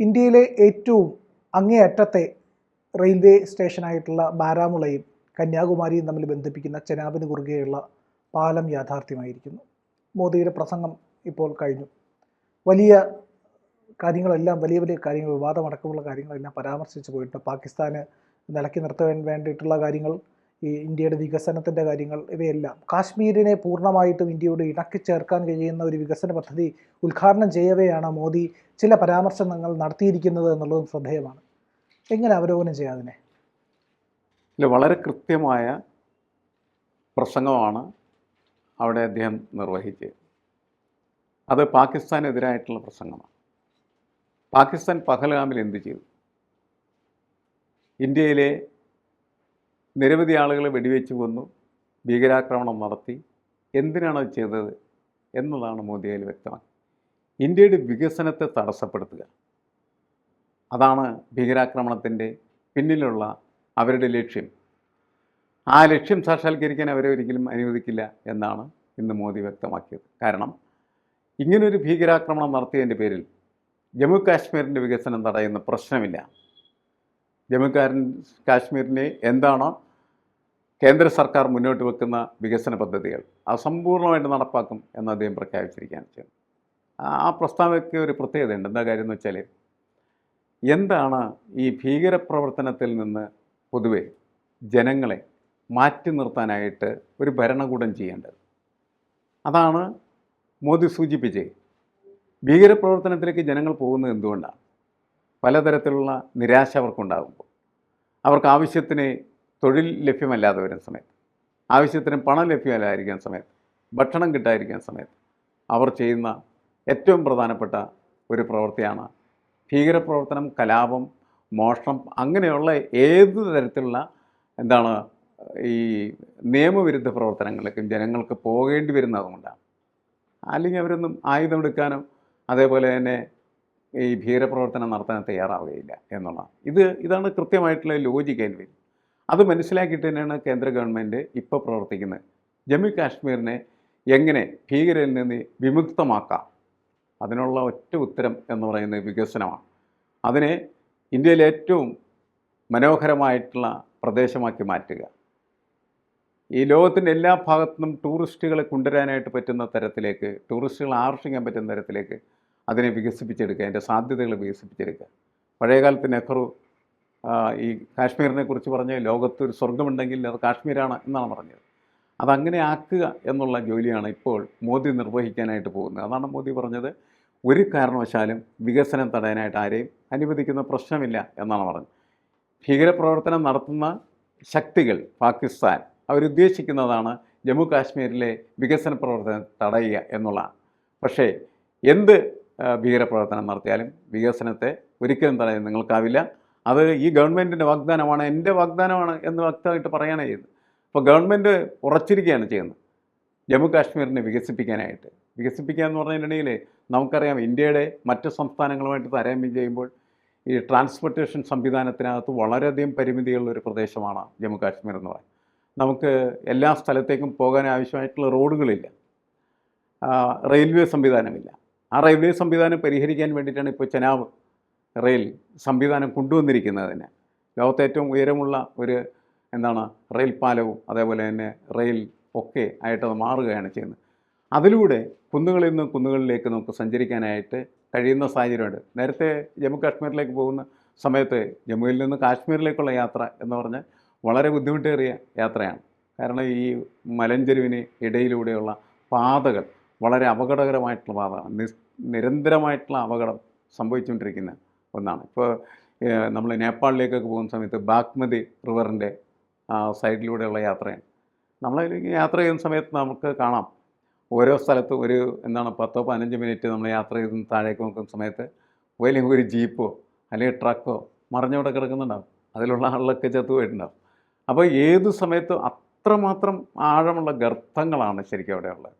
ഇന്ത്യയിലെ ഏറ്റവും അങ്ങേയറ്റത്തെ റെയിൽവേ സ്റ്റേഷനായിട്ടുള്ള ബാരാമുളയും കന്യാകുമാരിയും തമ്മിൽ ബന്ധിപ്പിക്കുന്ന ചെനാബിന് കുറുകെയുള്ള പാലം യാഥാർത്ഥ്യമായിരിക്കുന്നു. മോദിയുടെ പ്രസംഗം ഇപ്പോൾ കഴിഞ്ഞു. വലിയ കാര്യങ്ങളെല്ലാം വലിയ വലിയ കാര്യങ്ങൾ വിവാദമടക്കമുള്ള കാര്യങ്ങളെല്ലാം പരാമർശിച്ചു പോയിട്ടുണ്ട്. പാകിസ്ഥാന് നിലക്കി നിർത്താൻ വേണ്ടിയിട്ടുള്ള കാര്യങ്ങൾ ഈ ഇന്ത്യയുടെ വികസനത്തിന്റെ കാര്യങ്ങൾ ഇവയെല്ലാം. കാശ്മീരിനെ പൂർണമായിട്ടും ഇന്ത്യയോട് ഇണക്കി ചേർക്കാൻ കഴിയുന്ന ഒരു വികസന പദ്ധതി ഉദ്ഘാടനം ചെയ്യവെയാണ് മോദി ചില പരാമർശങ്ങൾ നടത്തിയിരിക്കുന്നത് എന്നുള്ളതും ശ്രദ്ധേയമാണ്. എങ്ങനെ അവലോകനം ചെയ്യാം അതിനെ? ഇല്ല വളരെ കൃത്യമായ പ്രസംഗമാണ് അവിടെ അദ്ദേഹം നിർവഹിച്ചത്. അത് പാകിസ്ഥാനെതിരായിട്ടുള്ള പ്രസംഗമാണ്. പാകിസ്ഥാൻ പഹൽഗാമിൽ എന്ത് ചെയ്തു? ഇന്ത്യയിലെ നിരവധി ആളുകളെ വെടിവെച്ച് കൊന്നു ഭീകരാക്രമണം നടത്തി. എന്തിനാണ് അത് ചെയ്തത് എന്നതാണ് മോദി അതിൽ വ്യക്തമാക്കി. ഇന്ത്യയുടെ വികസനത്തെ തടസ്സപ്പെടുത്തുക. അതാണ് ഭീകരാക്രമണത്തിന്റെ പിന്നിലുള്ള അവരുടെ ലക്ഷ്യം. ആ ലക്ഷ്യം സാക്ഷാത്കരിക്കാൻ അവരെ ഒരിക്കലും അനുവദിക്കില്ല എന്നാണ് ഇന്ന് മോദി വ്യക്തമാക്കിയത്. കാരണം ഇങ്ങനൊരു ഭീകരാക്രമണം നടത്തിയതിന്റെ പേരിൽ ജമ്മു കാശ്മീരിന്റെ വികസനം തടയുന്ന പ്രശ്നമില്ല. ജമ്മു കാശ്മീരിനെ എന്താണോ കേന്ദ്ര സർക്കാർ മുന്നോട്ട് വെക്കുന്ന വികസന പദ്ധതികൾ അത് സമ്പൂർണമായിട്ട് നടപ്പാക്കും എന്ന് അദ്ദേഹം പ്രഖ്യാപിച്ചിരിക്കുകയാണ് ചെയ്യുന്നത്. ആ- ആ പ്രസ്താവനയ്ക്ക് ഒരു പ്രത്യേകതയുണ്ട്. എന്താ കാര്യം എന്ന് വെച്ചാൽ എന്താണ് ഈ ഭീകരപ്രവർത്തനത്തിൽ നിന്ന് പൊതുവെ ജനങ്ങളെ മാറ്റി നിർത്താനായിട്ട് ഒരു ഭരണകൂടം ചെയ്യേണ്ടത്? അതാണ് മോദി സൂചിപ്പിച്ചത്. ഭീകരപ്രവർത്തനത്തിലേക്ക് ജനങ്ങൾ പോകുന്നത് എന്തുകൊണ്ടാണ്? പലതരത്തിലുള്ള നിരാശ അവർക്കുണ്ടാകുമ്പോൾ. അവർക്ക് ആവശ്യത്തിന് തൊഴിൽ ലഭ്യമല്ലാതെ വരുന്ന സമയത്ത് ആവശ്യത്തിന് പണം ലഭ്യമല്ലായിരിക്കുന്ന സമയത്ത് ഭക്ഷണം കിട്ടാതിരിക്കുന്ന സമയത്ത് അവർ ചെയ്യുന്ന ഏറ്റവും പ്രധാനപ്പെട്ട ഒരു പ്രവൃത്തിയാണ് ഭീകരപ്രവർത്തനം കലാപം മോഷണം അങ്ങനെയുള്ള ഏത് തരത്തിലുള്ള എന്താണ് ഈ നിയമവിരുദ്ധ പ്രവർത്തനങ്ങളിലേക്കും ജനങ്ങൾക്ക് പോകേണ്ടി വരുന്നതുകൊണ്ടാണ് അല്ലെങ്കിൽ അവരൊന്നും ആയുധമെടുക്കാനും അതേപോലെ തന്നെ ഈ ഭീകരപ്രവർത്തനം നടത്താൻ തയ്യാറാവുകയില്ല എന്നുള്ളതാണ്. ഇത് ഇതാണ് കൃത്യമായിട്ടുള്ള ലോജിക്ക് അതിന് വരും അത് മനസ്സിലാക്കിയിട്ട് തന്നെയാണ് കേന്ദ്ര ഗവൺമെന്റ് ഇപ്പോൾ പ്രവർത്തിക്കുന്നത്. ജമ്മു കാശ്മീരിനെ എങ്ങനെ ഭീകരരിൽ നിന്ന് വിമുക്തമാക്കാം? അതിനുള്ള ഒറ്റ ഉത്തരം എന്ന് പറയുന്നത് വികസനമാണ്. അതിനെ ഇന്ത്യയിലെ ഏറ്റവും മനോഹരമായിട്ടുള്ള പ്രദേശമാക്കി മാറ്റുക. ഈ ലോകത്തിന്റെ എല്ലാ ഭാഗത്തുനിന്നും ടൂറിസ്റ്റുകളെ കൊണ്ടുവരാനായിട്ട് പറ്റുന്ന തരത്തിലേക്ക് ടൂറിസ്റ്റുകളെ ആകർഷിക്കാൻ പറ്റുന്ന തരത്തിലേക്ക് അതിനെ വികസിപ്പിച്ചെടുക്കുക അതിന്റെ സാധ്യതകൾ വികസിപ്പിച്ചെടുക്കുക. പഴയകാലത്ത് നെഹ്റു ഈ കാശ്മീരിനെ കുറിച്ച് പറഞ്ഞ് ലോകത്ത് ഒരു സ്വർഗമുണ്ടെങ്കിൽ അത് കാശ്മീരാണ് എന്നാണ് പറഞ്ഞത്. അതങ്ങനെ ആക്കുക എന്നുള്ള ജോലിയാണ് ഇപ്പോൾ മോദി നിർവഹിക്കാനായിട്ട് പോകുന്നത്. അതാണ് മോദി പറഞ്ഞത്. ഒരു കാരണവശാലും വികസനം തടയാനായിട്ട് ആരെയും അനുവദിക്കുന്ന പ്രശ്നമില്ല എന്നാണ് പറഞ്ഞത്. ഭീകരപ്രവർത്തനം നടത്തുന്ന ശക്തികൾ പാകിസ്ഥാൻ അവരുദ്ദേശിക്കുന്നതാണ് ജമ്മു കാശ്മീരിലെ വികസന പ്രവർത്തനം തടയുക എന്നുള്ളതാണ്. പക്ഷേ എന്ത് ഭീകരപ്രവർത്തനം നടത്തിയാലും വികസനത്തെ ഒരിക്കലും തടയാൻ നിങ്ങൾക്കാവില്ല. അത് ഈ ഗവൺമെന്റിന്റെ വാഗ്ദാനമാണ് എന്റെ വാഗ്ദാനമാണ് എന്ന് വ്യക്തമായിട്ട് പറയാനാണ് ചെയ്യുന്നത്. അപ്പോൾ ഗവൺമെന്റ് ഉറച്ചിരിക്കുകയാണ് ചെയ്യുന്നത്. ജമ്മു കാശ്മീരിനെ വികസിപ്പിക്കാനായിട്ട്. വികസിപ്പിക്കുക എന്ന് പറഞ്ഞതിനിടയിൽ നമുക്കറിയാം ഇന്ത്യയുടെ മറ്റ് സംസ്ഥാനങ്ങളുമായിട്ട് താരതമ്യം ചെയ്യുമ്പോൾ ഈ ട്രാൻസ്പോർട്ടേഷൻ സംവിധാനത്തിനകത്ത് വളരെയധികം പരിമിതികളുള്ള ഒരു പ്രദേശമാണ് ജമ്മു കാശ്മീർ എന്ന് പറയുന്നത്. നമുക്ക് എല്ലാ സ്ഥലത്തേക്കും പോകാൻ ആവശ്യമായിട്ടുള്ള റോഡുകളില്ല. റെയിൽവേ സംവിധാനമില്ല. ആ റെയിൽവേ സംവിധാനം പരിഹരിക്കാൻ വേണ്ടിയിട്ടാണ് ഇപ്പോൾ ചെനാബ് റെയിൽ സംവിധാനം കൊണ്ടുവന്നിരിക്കുന്നതിന്. ലോകത്തെ ഏറ്റവും ഉയരമുള്ള ഒരു എന്താണ് റെയിൽ പാലവും അതേപോലെ തന്നെ റെയിൽ ഒക്കെ ആയിട്ട് അത് മാറുകയാണ് ചെയ്യുന്നത്. അതിലൂടെ കുന്നുകളിൽ നിന്ന് കുന്നുകളിലേക്ക് നമുക്ക് സഞ്ചരിക്കാനായിട്ട് കഴിയുന്ന സാഹചര്യമുണ്ട്. നേരത്തെ ജമ്മു കാശ്മീരിലേക്ക് പോകുന്ന സമയത്ത് ജമ്മുവിൽ നിന്ന് കാശ്മീരിലേക്കുള്ള യാത്ര എന്ന് പറഞ്ഞാൽ വളരെ ബുദ്ധിമുട്ടേറിയ യാത്രയാണ്. കാരണം ഈ മലഞ്ചെരുവിന് ഇടയിലൂടെയുള്ള പാതകൾ വളരെ അപകടകരമായിട്ടുള്ള പാതകളാണ്. നിരന്തരമായിട്ടുള്ള അപകടം സംഭവിച്ചുകൊണ്ടിരിക്കുന്ന ഒന്നാണ്. ഇപ്പോൾ നമ്മൾ നേപ്പാളിലേക്കൊക്കെ പോകുന്ന സമയത്ത് ബാഗ്മതി റിവറിന്റെ സൈഡിലൂടെയുള്ള യാത്രയാണ്. നമ്മളതിലേക്ക് യാത്ര ചെയ്യുന്ന സമയത്ത് നമുക്ക് കാണാം. ഓരോ സ്ഥലത്തും ഒരു എന്താണ് പത്തോ പതിനഞ്ച് മിനിറ്റ് നമ്മൾ യാത്ര ചെയ്ത് താഴേക്ക് നോക്കുന്ന സമയത്ത് വലിയ ഒരു ജീപ്പോ അല്ലെങ്കിൽ ട്രക്കോ മറിഞ്ഞവിടെ കിടക്കുന്നുണ്ടാവും. അതിലുള്ള ആളിലൊക്കെ ചത്തു പോയിട്ടുണ്ടാവും. അപ്പോൾ ഏത് സമയത്തും അത്രമാത്രം ആഴമുള്ള ഗർത്തങ്ങളാണ് ശരിക്കും അവിടെയുള്ളത്.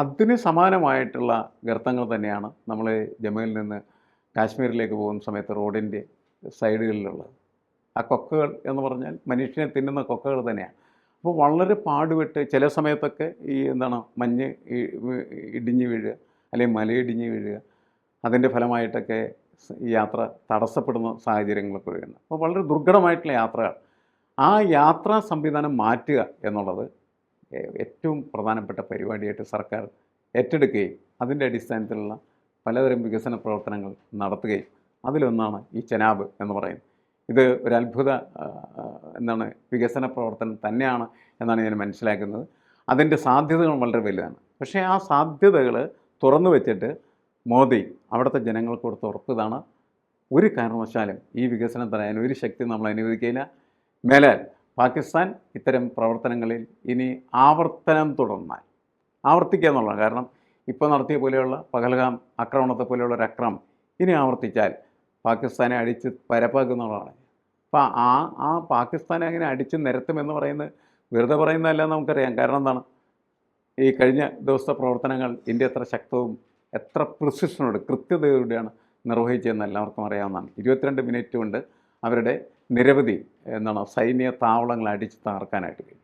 അതിന് സമാനമായിട്ടുള്ള ഗർത്തങ്ങൾ തന്നെയാണ് നമ്മൾ ജമ്മുവിൽ നിന്ന് കാശ്മീരിലേക്ക് പോകുന്ന സമയത്ത് റോഡിന്റെ സൈഡുകളിലുള്ളത് ആ കൊക്കകൾ എന്ന് പറഞ്ഞാൽ മനുഷ്യനെ തിന്നുന്ന കൊക്കകൾ തന്നെയാണ്. അപ്പോൾ വളരെ പാടുപെട്ട് ചില സമയത്തൊക്കെ ഈ എന്താണ് മഞ്ഞ് ഇടിഞ്ഞു വീഴുക അല്ലെങ്കിൽ മലയിടിഞ്ഞ് വീഴുക അതിന്റെ ഫലമായിട്ടൊക്കെ യാത്ര തടസ്സപ്പെടുന്ന സാഹചര്യങ്ങളൊക്കെ വരുന്നത് അപ്പോൾ വളരെ ദുർഘടമായിട്ടുള്ള യാത്രകൾ. ആ യാത്രാ സംവിധാനം മാറ്റുക എന്നുള്ളത് ഏറ്റവും പ്രധാനപ്പെട്ട പരിപാടിയായിട്ട് സർക്കാർ ഏറ്റെടുക്കുകയും അതിന്റെ അടിസ്ഥാനത്തിലുള്ള പലതരം വികസന പ്രവർത്തനങ്ങൾ നടത്തുകയും അതിലൊന്നാണ് ഈ ചെനാബ് എന്ന് പറയുന്നത്. ഇത് ഒരു അത്ഭുത എന്താണ് വികസന പ്രവർത്തനം തന്നെയാണ് എന്നാണ് ഞാൻ മനസ്സിലാക്കുന്നത്. അതിന്റെ സാധ്യതകൾ വളരെ വലുതാണ്. പക്ഷേ ആ സാധ്യതകൾ തുറന്നു വെച്ചിട്ട് മോദി അവിടുത്തെ ജനങ്ങൾക്ക് കൊടുത്ത ഉറപ്പിതാണ്. ഒരു കാരണവശാലും ഈ വികസനം തടയാൻ ഒരു ശക്തി നമ്മൾ അനുവദിക്കില്ല മേലാൽ പാകിസ്ഥാൻ ഇത്തരം പ്രവർത്തനങ്ങളിൽ ഇനി ആവർത്തനം തുടർന്നാൽ ആവർത്തിക്കുക എന്നുള്ളതാണ്. കാരണം ഇപ്പോൾ നടത്തിയ പോലെയുള്ള പകൽഗാം ആക്രമണത്തെ പോലെയുള്ള ഒരു അക്രമം ഇനി ആവർത്തിച്ചാൽ പാകിസ്ഥാനെ അടിച്ച് പരപ്പാക്കുന്നുള്ളതാണ് അപ്പോൾ ആ ആ പാകിസ്ഥാനെ അങ്ങനെ അടിച്ച് നിരത്തുമെന്ന് പറയുന്നത് വെറുതെ പറയുന്നതല്ല നമുക്കറിയാം. കാരണം എന്താണ്? ഈ കഴിഞ്ഞ ദിവസത്തെ പ്രവർത്തനങ്ങൾ ഇന്ത്യ എത്ര ശക്തവും എത്ര പ്രിസിഷനോട് കൃത്യതയോടെയാണ് നിർവഹിച്ചതെന്ന് എല്ലാവർക്കും അറിയാവുന്നതാണ്. ഇരുപത്തിരണ്ട് മിനിറ്റ് കൊണ്ട് അവരുടെ നിരവധി എന്താണ് സൈന്യ താവളങ്ങൾ അടിച്ച് തകർക്കാനായിട്ട് കഴിയും.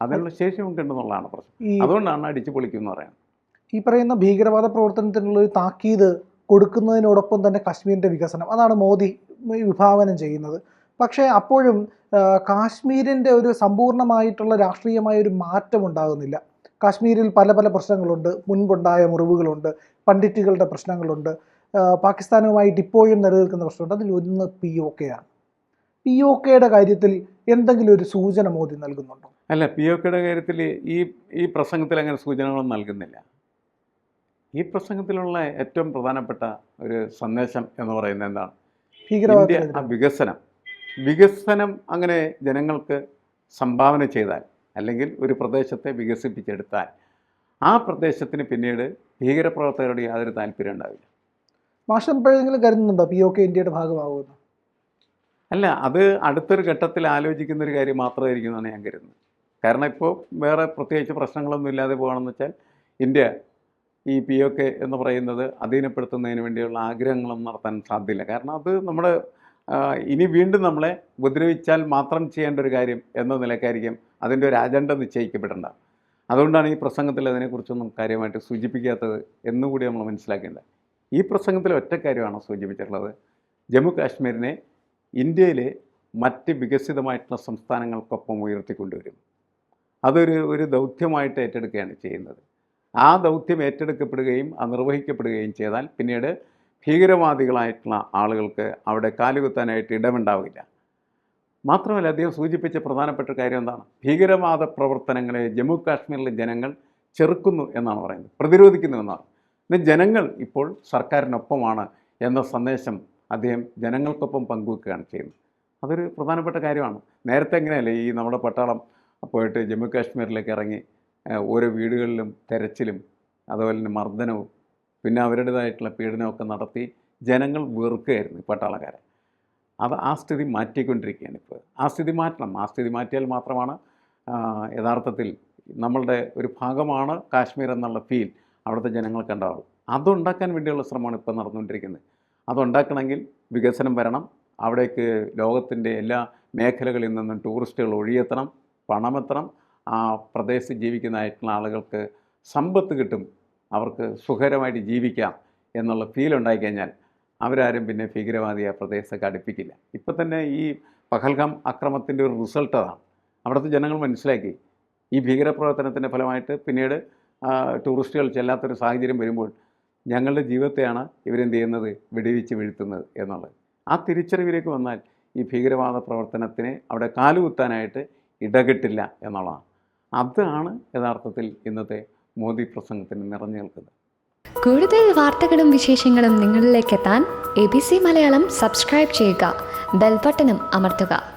അതിനുള്ള ശേഷി നമുക്കുണ്ടെന്നുള്ളതാണ് പ്രശ്നം. അതുകൊണ്ടാണ് അടിച്ചു പൊളിക്കുമെന്ന് പറയുന്നത് ഈ പറയുന്ന ഭീകരവാദ പ്രവർത്തനത്തിനുള്ള ഒരു താക്കീത് കൊടുക്കുന്നതിനോടൊപ്പം തന്നെ കാശ്മീരിന്റെ വികസനം. അതാണ് മോദി വിഭാവനം ചെയ്യുന്നത്. പക്ഷേ അപ്പോഴും കാശ്മീരിന്റെ ഒരു സമ്പൂർണമായിട്ടുള്ള രാഷ്ട്രീയമായ ഒരു മാറ്റം ഉണ്ടാകുന്നില്ല. കാശ്മീരിൽ പല പല പ്രശ്നങ്ങളുണ്ട്. മുൻപുണ്ടായ മുറിവുകളുണ്ട്. പണ്ഡിറ്റുകളുടെ പ്രശ്നങ്ങളുണ്ട്. പാകിസ്ഥാനുമായിട്ട് ഇപ്പോഴും നിലനിൽക്കുന്ന പ്രശ്നമുണ്ട്. അതിൽ ഒന്ന് പി ഒ കെ ആണ് പി ഒ കെയുടെ കാര്യത്തിൽ എന്തെങ്കിലും ഒരു സൂചന മോദി നൽകുന്നുണ്ടോ? അല്ല പി ഒ കെയുടെ കാര്യത്തിൽ ഈ ഈ പ്രസംഗത്തിൽ അങ്ങനെ സൂചനകളൊന്നും നൽകുന്നില്ല. ഈ പ്രസംഗത്തിലുള്ള ഏറ്റവും പ്രധാനപ്പെട്ട ഒരു സന്ദേശം എന്ന് പറയുന്നത് എന്താണ്? ഇന്ത്യ വികസനം. വികസനം അങ്ങനെ ജനങ്ങൾക്ക് സംഭാവന ചെയ്താൽ അല്ലെങ്കിൽ ഒരു പ്രദേശത്തെ വികസിപ്പിച്ചെടുത്താൽ ആ പ്രദേശത്തിന് പിന്നീട് ഭീകരപ്രവർത്തകരോട് യാതൊരു താല്പര്യം ഉണ്ടാവില്ല. മാഷം എപ്പോഴെങ്കിലും കരുതുന്നുണ്ടോ പി ഒ കെ ഇന്ത്യയുടെ ഭാഗമാകുമെന്ന് അല്ല അത് അടുത്തൊരു ഘട്ടത്തിൽ ആലോചിക്കുന്ന ഒരു കാര്യം മാത്രമായിരിക്കും എന്നാണ് ഞാൻ കരുതുന്നത്. കാരണം ഇപ്പോൾ വേറെ പ്രത്യേകിച്ച് പ്രശ്നങ്ങളൊന്നും ഇല്ലാതെ പോകണമെന്ന് വെച്ചാൽ ഇന്ത്യ ഈ പി ഒ കെ എന്ന് പറയുന്നത് അധീനപ്പെടുത്തുന്നതിന് വേണ്ടിയുള്ള ആഗ്രഹങ്ങളൊന്നും നടത്താൻ സാധ്യമില്ല കാരണം അത് നമ്മൾ ഇനി വീണ്ടും നമ്മളെ ഉപദ്രവിച്ചാൽ മാത്രം ചെയ്യേണ്ട ഒരു കാര്യം എന്ന നിലക്കായിരിക്കും അതിന്റെ ഒരു അജണ്ട നിശ്ചയിക്കപ്പെടേണ്ട അതുകൊണ്ടാണ് ഈ പ്രസംഗത്തിൽ അതിനെക്കുറിച്ചൊന്നും കാര്യമായിട്ട് സൂചിപ്പിക്കാത്തത് എന്നുകൂടി നമ്മൾ മനസ്സിലാക്കേണ്ടത്. ഈ പ്രസംഗത്തിൽ ഒറ്റ കാര്യമാണ് സൂചിപ്പിച്ചിട്ടുള്ളത്. ജമ്മു കാശ്മീരിനെ ഇന്ത്യയിലെ മറ്റ് വികസിതമായിട്ടുള്ള സംസ്ഥാനങ്ങൾക്കൊപ്പം ഉയർത്തിക്കൊണ്ടുവരും. അതൊരു ഒരു ദൗത്യമായിട്ട് ഏറ്റെടുക്കുകയാണ് ചെയ്യുന്നത്. ആ ദൗത്യം ഏറ്റെടുക്കപ്പെടുകയും അത് നിർവഹിക്കപ്പെടുകയും ചെയ്താൽ പിന്നീട് ഭീകരവാദികളായിട്ടുള്ള ആളുകൾക്ക് അവിടെ കാലുകുത്താനായിട്ട് ഇടമുണ്ടാവില്ല. മാത്രമല്ല അദ്ദേഹം സൂചിപ്പിച്ച പ്രധാനപ്പെട്ട കാര്യം എന്താണ്? ഭീകരവാദ പ്രവർത്തനങ്ങളെ ജമ്മു കാശ്മീരിലെ ജനങ്ങൾ ചെറുക്കുന്നു എന്നാണ് പറയുന്നത്. പ്രതിരോധിക്കുന്നു എന്നാണ്. ഇന്ന് ജനങ്ങൾ ഇപ്പോൾ സർക്കാരിനൊപ്പമാണ് എന്ന സന്ദേശം അദ്ദേഹം ജനങ്ങൾക്കൊപ്പം പങ്കുവെക്കുകയാണ് ചെയ്യുന്നത്. അതൊരു പ്രധാനപ്പെട്ട കാര്യമാണ്. നേരത്തെ എങ്ങനെയല്ലേ ഈ നമ്മുടെ പട്ടാളം പോയിട്ട് ജമ്മു കാശ്മീരിലേക്ക് ഇറങ്ങി ഓരോ വീടുകളിലും തെരച്ചിലും അതുപോലെ തന്നെ മർദ്ദനവും പിന്നെ അവരുടേതായിട്ടുള്ള പീഡനമൊക്കെ നടത്തി ജനങ്ങൾ വെറുക്കുകയായിരുന്നു പട്ടാളക്കാരെ. അത് ആ സ്ഥിതി മാറ്റിക്കൊണ്ടിരിക്കുകയാണ് ഇപ്പോൾ. ആ സ്ഥിതി മാറ്റണം. ആ സ്ഥിതി മാറ്റിയാൽ മാത്രമാണ് യഥാർത്ഥത്തിൽ നമ്മളുടെ ഒരു ഭാഗമാണ് കാശ്മീർ എന്നുള്ള ഫീൽ അവിടുത്തെ ജനങ്ങൾക്ക് ഉണ്ടാവുള്ളൂ. അതുണ്ടാക്കാൻ വേണ്ടിയുള്ള ശ്രമമാണ് ഇപ്പോൾ നടന്നുകൊണ്ടിരിക്കുന്നത്. അതുണ്ടാക്കണമെങ്കിൽ വികസനം വരണം. അവിടേക്ക് ലോകത്തിന്റെ എല്ലാ മേഖലകളിൽ നിന്നും ടൂറിസ്റ്റുകൾ ഒഴിയെത്തണം പണമെത്തണം. ആ പ്രദേശത്ത് ജീവിക്കുന്നതായിട്ടുള്ള ആളുകൾക്ക് സമ്പത്ത് കിട്ടും. അവർക്ക് സുഖകരമായിട്ട് ജീവിക്കാം എന്നുള്ള ഫീൽ ഉണ്ടായിക്കഴിഞ്ഞാൽ അവരാരും പിന്നെ ഭീകരവാദി ആ പ്രദേശത്തേക്ക് അടുപ്പിക്കില്ല. ഇപ്പം തന്നെ ഈ പഹൽഗാം അക്രമത്തിന്റെ ഒരു റിസൾട്ട് അതാണ്. അവിടുത്തെ ജനങ്ങൾ മനസ്സിലാക്കി. ഈ ഭീകരപ്രവർത്തനത്തിന്റെ ഫലമായിട്ട് പിന്നീട് ടൂറിസ്റ്റുകൾ ചെല്ലാത്തൊരു സാഹചര്യം വരുമ്പോൾ ഞങ്ങളുടെ ജീവിതത്തെയാണ് ഇവരെന്ത് ചെയ്യുന്നത്? വെടിവെച്ച് വീഴ്ത്തുന്നത് എന്നുള്ളത്. ആ തിരിച്ചറിവിലേക്ക് വന്നാൽ ഈ ഭീകരവാദ പ്രവർത്തനത്തിനെ അവിടെ കാലുകുത്താനായിട്ട് ഇടകിട്ടില്ല എന്നുള്ളതാണ്. അതാണ് യഥാർത്ഥത്തിൽ ഇന്നത്തെ മോദി പ്രസംഗത്തിന് നിറഞ്ഞു നിൽക്കുന്നത്. കൂടുതൽ വാർത്തകളും വിശേഷങ്ങളും നിങ്ങളിലേക്ക് എത്താൻ A B C Malayalam subscribe ചെയ്യുക ബെൽബട്ടനും അമർത്തുക.